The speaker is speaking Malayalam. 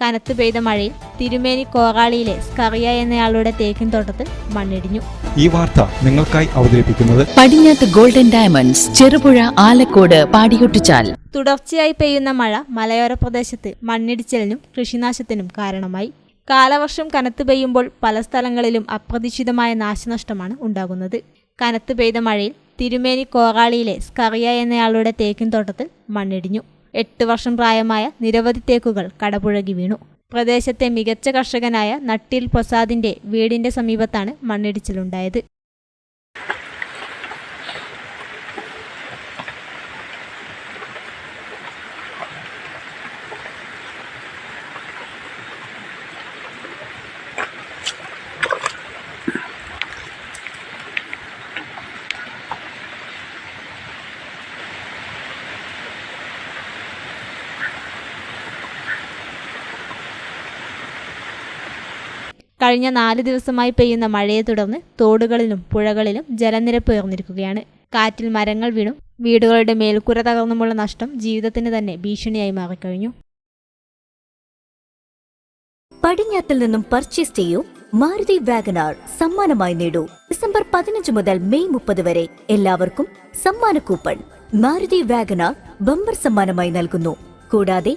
കനത്തു പെയ്ത മഴയിൽ തിരുമേനി കോറാളിയിലെ സ്കറിയ എന്നയാളുടെ തേക്കിൻ തോട്ടത്തിൽ മണ്ണിടിഞ്ഞു. ഈ വാർത്ത നിങ്ങൾക്കായി അവതരിപ്പിക്കുന്നത് പടിഞ്ഞാത്ത് ഗോൾഡൻ ഡയമണ്ട്സ് ചെറുപുഴ ആലക്കോട് പാടിയൊട്ടിച്ചാൽ. തുടർച്ചയായി പെയ്യുന്ന മഴ മലയോര പ്രദേശത്ത് മണ്ണിടിച്ചിലിനും കൃഷിനാശത്തിനും കാരണമായി. കാലവർഷം കനത്തു പെയ്യുമ്പോൾ പല സ്ഥലങ്ങളിലും അപ്രതീക്ഷിതമായ നാശനഷ്ടമാണ് ഉണ്ടാകുന്നത്. കനത്തു പെയ്ത മഴയിൽ തിരുമേനി കോറാളിയിലെ സ്കറിയ എന്നയാളുടെ തേക്കിൻ തോട്ടത്തിൽ മണ്ണിടിഞ്ഞു. എട്ട് വർഷം പ്രായമായ നിരവധി തേക്കുകൾ കടപുഴകി വീണു. പ്രദേശത്തെ മികച്ച കർഷകനായ നട്ടിൽ പ്രസാദിന്റെ വീടിന്റെ സമീപത്താണ് മണ്ണിടിച്ചിലുണ്ടായത്. കഴിഞ്ഞ നാല് ദിവസമായി പെയ്യുന്ന മഴയെ തുടർന്ന് തോടുകളിലും പുഴകളിലും ജലനിരപ്പ് ഉയർന്നിരിക്കുകയാണ്. കാറ്റിൽ മരങ്ങൾ വീണും. വീടുകളുടെ മേൽക്കൂര തകർന്നുമുള്ള നഷ്ടം ജീവിതത്തിന് തന്നെ ഭീഷണിയായി മാറിക്കഴിഞ്ഞു. പടിഞ്ഞാത്തിൽ നിന്നും പർച്ചേസ് ചെയ്യൂ. മാരുതി വാഗനാർ സമ്മാനമായി നേടൂ. ഡിസംബർ പതിനഞ്ച് മുതൽ മെയ് മുപ്പത് വരെ എല്ലാവർക്കും സമ്മാന കൂപ്പൺ. മാരുതി വാഗനാർ ബമ്പർ സമ്മാനമായി നൽകുന്നു. കൂടാതെ